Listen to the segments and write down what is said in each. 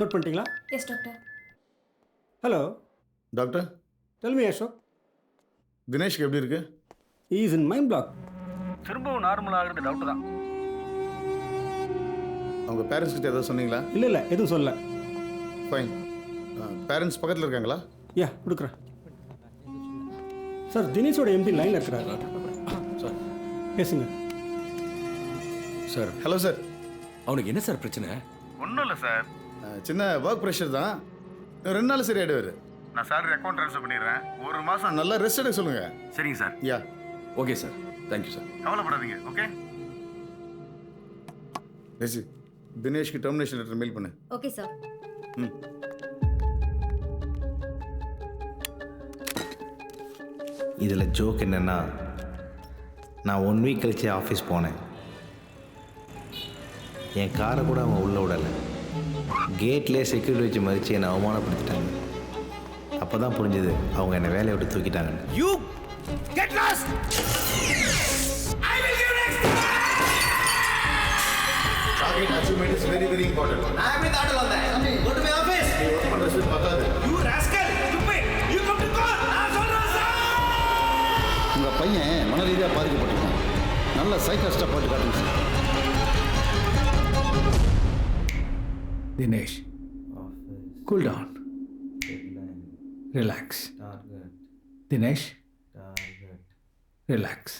Note பண்ணிட்டீங்களா? Yes doctor hello doctor tell me Ashok தினேஷ்க்கு எப்படி இருக்கு? இஸ் இன் மைண்ட் பிளாக் திரும்பவும் நார்மல் ஆகுறது டவுட் தான். அவங்க பேரண்ட்ஸ் கிட்ட ஏதாவது சொன்னீங்களா? இல்லை இல்லை எதுவும் சொல்லல. ஃபைன் பேரண்ட்ஸ் பக்கத்தில் இருக்காங்களா? யா கொடுக்குறேன். சார் தினேஷோட எம்பி லைனில் இருக்கிறாரு. சார் பேசுங்க. சார் ஹலோ சார் அவனுக்கு என்ன சார் பிரச்சனை? ஒன்றும் இல்லை சார் சின்ன ஒர்க் ப்ரெஷர் தான். ரெண்டு நாள் சரி ஆயிடுவார் நான் சேலரி அக்கௌண்ட் ட்ரான்ஸ்ஃபர் பண்ணிடுறேன். ஒரு மாதம் நல்லா ரெஸ்ட் எடுக்க சொல்லுங்க. சரிங்க sir. Yeah okay sir thank you sir கவலைப்படாதீங்க ஓகே ரெசி தினேஷ்க்கு டெர்மினேஷன் லெட்டர் மெயில் பண்ணு. ஓகே சார் ம். இதில் ஜோக் என்னென்னா நான் ஒன் வீக் கழிச்சு ஆஃபீஸ் போனேன். என் காரை கூட அவங்க உள்ளே விடலை. கேட்லேயே செக்யூரிட்டி வச்சு மதித்து என்னை அவமானப்படுத்திட்டாங்க. அப்போ தான் புரிஞ்சுது அவங்க என்னை வேலையை விட்டு தூக்கிட்டாங்கன்னு! Target achievement is very very important நான் எப்படி வந்தேன் ஒர்க் பத்தாது court. நான் சொல்றேன் சார் உங்கள் பையன் மன ரீதியாக பாதிக்கப்பட்டிருக்கான். நல்ல சைக்காஸ்டாக போட்டு காட்டுங்க sir Dinesh cool down relax Dinesh relax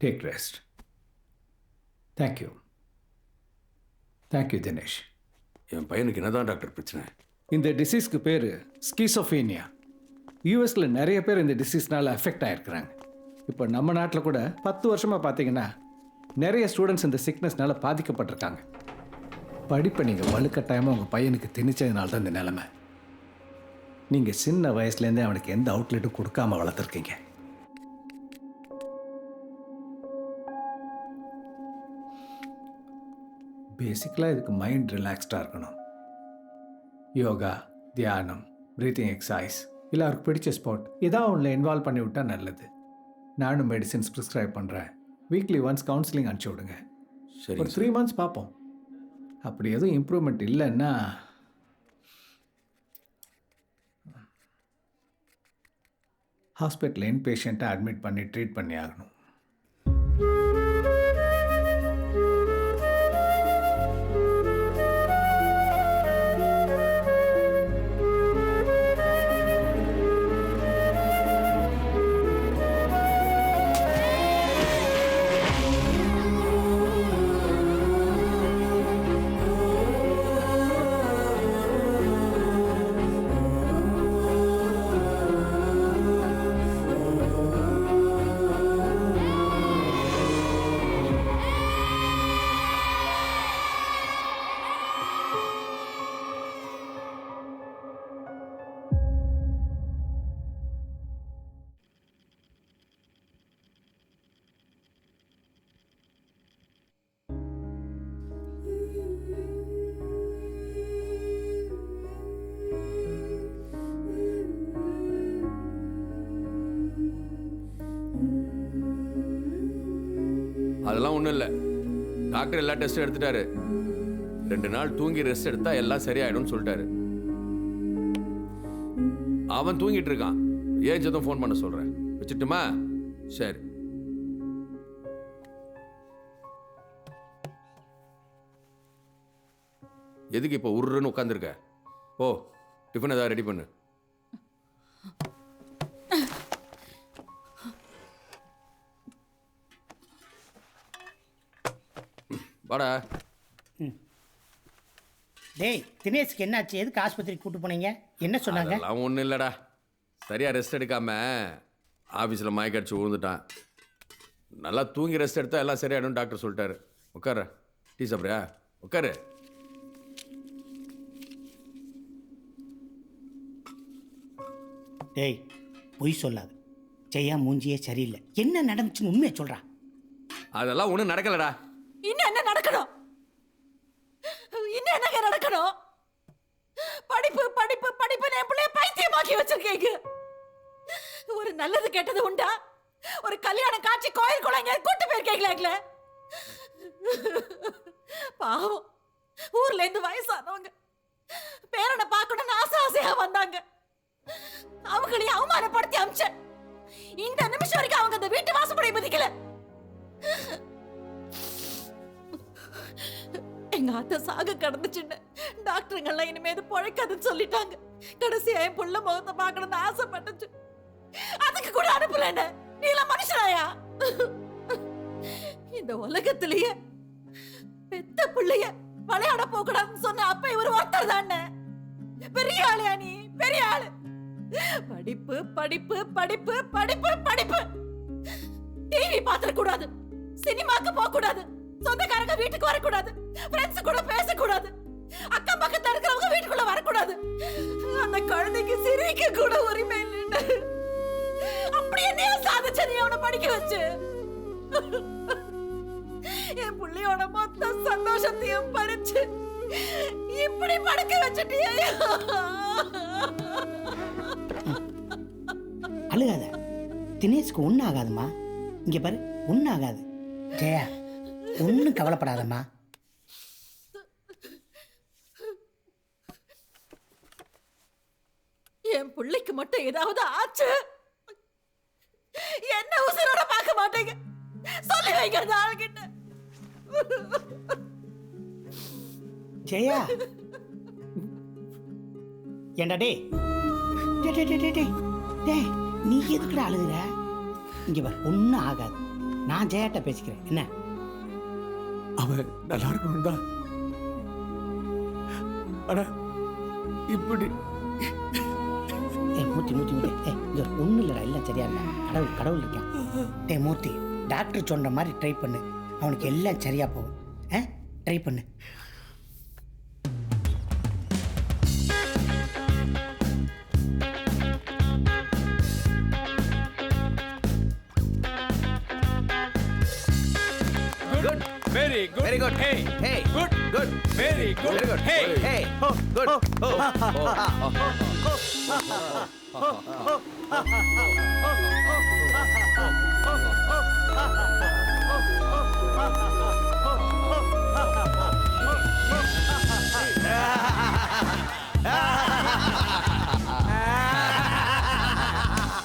take rest thank you thank you Dinesh என் பையனுக்கு என்னதான் டாக்டர் பிரச்சனை? இந்த டிசீஸ்க்கு பேர் ஸ்கீசோஃபீனியா யூஎஸில் நிறைய பேர் இந்த டிசீஸ்னால அஃபெக்ட் ஆகிருக்கிறாங்க இப்போ நம்ம நாட்டில் கூட பத்து வருஷமாக பார்த்தீங்கன்னா நிறைய ஸ்டூடெண்ட்ஸ் இந்த சிக்னஸ்னால பாதிக்கப்பட்டிருக்காங்க. படிப்பை நீங்கள் வலுக்கட்டாயமாக உங்கள் பையனுக்கு திணிச்சதுனால தான் இந்த நிலைமை. நீங்கள் சின்ன வயசுலேருந்தே அவனுக்கு எந்த அவுட்லெட்டும் கொடுக்காம வளர்த்துருக்கீங்க. பேசிக்கலாக இதுக்கு மைண்ட் ரிலாக்ஸ்டாக இருக்கணும். யோகா தியானம் ப்ரீத்திங் எக்ஸசைஸ் இல்லை அவருக்கு பிடிச்ச ஸ்போர்ட் ஏதாவது ஒன்றில் இன்வால்வ் பண்ணி விட்டால் நல்லது. நானும் மெடிசின்ஸ் ப்ரிஸ்கிரைப் பண்ணுறேன் வீக்லி ஒன்ஸ் கவுன்சிலிங் அனுப்பிச்சி விடுங்க. சரி ஒரு த்ரீ மந்த்ஸ் பார்ப்போம். அப்படி எதுவும் இம்ப்ரூவ்மெண்ட் இல்லைன்னா ஹாஸ்பிட்டல் இன் பேஷண்ட்டை அட்மிட் பண்ணி ட்ரீட் பண்ணி ஆகணும். அதெல்லாம் ஒன்றும் இல்லை. டாக்டர் எல்லா டெஸ்ட்டும் எடுத்துட்டாரு. ரெண்டு நாள் தூங்கி ரெஸ்ட் எடுத்தா எல்லாம் சரியாயிடும்னு சொல்லிட்டாரு. அவன் தூங்கிட்டு இருக்கான். ஏஞ்சதும் ஃபோன் பண்ண சொல்றேன் வச்சுட்டுமா? சரி. எதுக்கு இப்போ உருன்னு உட்காந்துருக்க ஓ டிஃபன் ஏதாவது ரெடி பண்ணு. வாடா. டேய் தினேஷ்க்கு என்னாச்சு? எதுக்கு ஆஸ்பத்திரிக்கு கூட்டு போனீங்க? என்ன சொன்னாங்க? அதெல்லாம் ஒன்றும் இல்லைடா. சரியா ரெஸ்ட் எடுக்காம ஆஃபீஸில் மயக்கடிச்சு விழுந்துட்டான். நல்லா தூங்கி ரெஸ்ட் எடுத்தா எல்லாம் சரியாயிடும் டாக்டர் சொல்லிட்டாரு. உட்காரு. டீ சாப்பிட்றியா? உட்காரு. டேய் பொய் சொல்லாது. ஜெயா மூஞ்சியே சரியில்லை. என்ன நடந்துச்சுன்னு உண்மையை சொல்றா. அதெல்லாம் ஒன்றும் நடக்கலடா இன்னும் என்ன நடக்கணும் இன்னும் என்னங்க நடக்கணும்? படிப்பு படிப்பு படிப்பு என் பிள்ளைய பைத்தியமாக்கி வச்சிருக்கீங்க ஒரு நல்லது கெட்டது உண்டா? ஒரு கல்யாண காட்சி கோயில் குழந்தைங்க கூட்டு போயிருக்கீங்களா பாவம். ஊர்ல இருந்து வயசானவங்க. பேரனை பார்க்கணும்னு ஆசை ஆசையா வந்தாங்க. அவங்களையும் அவமானப்படுத்தி அமிச்சேன். இந்த நிமிஷம் வரைக்கும் அவங்க அந்த வீட்டு வாசப்படை மதிக்கல. எங்க அத்தை சாக கடந்துச்சுன்னு. டாக்டருங்கெல்லாம் இனிமே இது பொழைக்காதுன்னு சொல்லிட்டாங்க. கடைசியா என் புள்ள முகத்தை பார்க்கணும்னு ஆசைப்பட்டுச்சு. அதுக்கு கூட அனுப்பல நீ எல்லாம் மனுஷனாயா? இந்த உலகத்திலேயே பெத்த பிள்ளைய விளையாட போகக்கூடாதுன்னு சொன்ன அப்ப இவர் ஒருத்தர் தானே பெரிய ஆளையா நீ? பெரிய ஆளு. படிப்பு படிப்பு படிப்பு படிப்பு படிப்பு. டிவி பாத்திர கூடாது சினிமாக்கு போக கூடாது சொந்தக்காரங்க வீட்டுக்கு வரக்கூடாது. ஃப்ரெண்ட்ஸ் கூட பேசக்கூடாது. அக்கம் பக்கத்துல இருக்கிறவங்க வீட்டுக்குள்ள வரக்கூடாது. அந்த குழந்தைக்கு சிரிக்க கூட உரிமை இல்லைன்னு. அப்படி என்ன சாதிச்ச நீ அவனை படிக்க வச்சு. என் புள்ளையோட மொத்த சந்தோஷத்தையும் பறிச்சு இப்படி படுக்க வச்சுட்டியா. அழுகாத. தினேஷ்க்கு ஒன்றும் ஆகாதும்மா இங்கே பாரு ஒன்றும் ஆகாது ஜெயா. ஒன்றும் கவலைப்படாதம்மா. என் பிள்ளைக்கு மட்டும் ஏதாவது ஆச்சு? என்ன உசுரோட பார்க்க மாட்டேங்க? சொல்லி வைங்க அந்த ஆள்கிட்ட. ஜெயா. ஏண்டா டே டே டே டே டே டே டேய் நீ எதுக்குடா அழுகுற? இங்கே பாரு ஒன்றும் ஆகாது. நான் ஜெயாட்ட பேசிக்கிறேன். என்ன? அவன் நல்லா இருக்கணும் தான் ஆனா இப்படி. ஏ மூர்த்தி மூர்த்தி மூர்த்தி. ஏ இங்கே ஒன்றும் இல்லைடா. எல்லாம் சரியா இல்லை. கடவுள் கடவுள் இருக்கான் டே மூர்த்தி டாக்டர் சொன்ன மாதிரி ட்ரை பண்ணு. அவனுக்கு எல்லாம் சரியா போகும். ஆ? ட்ரை பண்ணு. Very good. Very good Hey. Hey Good. Good Very good. Very good Hey. Hey good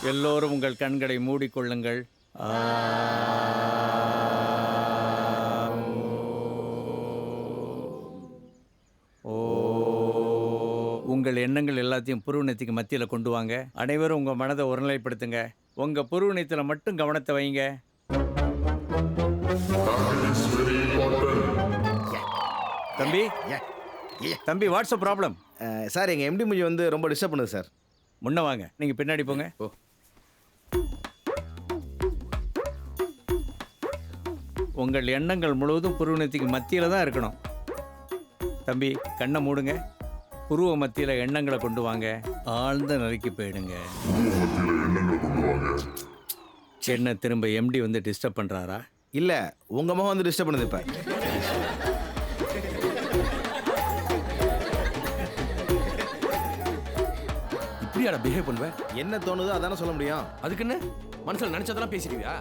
எல்லோரும் உங்கள் கண்களை மூடிக்கொள்ளுங்கள். ஓ உங்கள் எண்ணங்கள் எல்லாத்தையும் புருவனத்துக்கு மத்தியில் கொண்டு வாங்க. அனைவரும் உங்கள் மனதை ஒருநிலைப்படுத்துங்க. உங்கள் புருவனத்தில் மட்டும் கவனத்தை வைங்க. தம்பி? தம்பி வாட்ஸ் ப்ராப்ளம் சார் எங்கள் எம்டி முஜி வந்து ரொம்ப டிஸ்டர்ப் பண்ணுது சார். முன்ன வாங்க. நீங்கள் பின்னாடி போங்க. ஓ. உங்கள் எண்ணங்கள் முழுவதும் புருவனத்துக்கு மத்தியில் தான் இருக்கணும். தம்பி கண்ணை மூடுங்க. புருவ மத்தியில் எண்ணங்களை கொண்டு வாங்க. ஆழ்ந்த நிலைக்கு போயிடுங்க. என்ன திரும்ப எம்டி வந்து டிஸ்டர்ப் பண்ணுறாரா இல்லை உங்கள் முகம் வந்து டிஸ்டர்ப் பண்ணுது இப்போ. இப்படியாடா பிஹேவ் பண்ணுவேன் என்ன தோணுதோ அதானே சொல்ல முடியும். அதுக்குன்னு மனசுல நினைச்சதெல்லாம் பேசிடுவியா?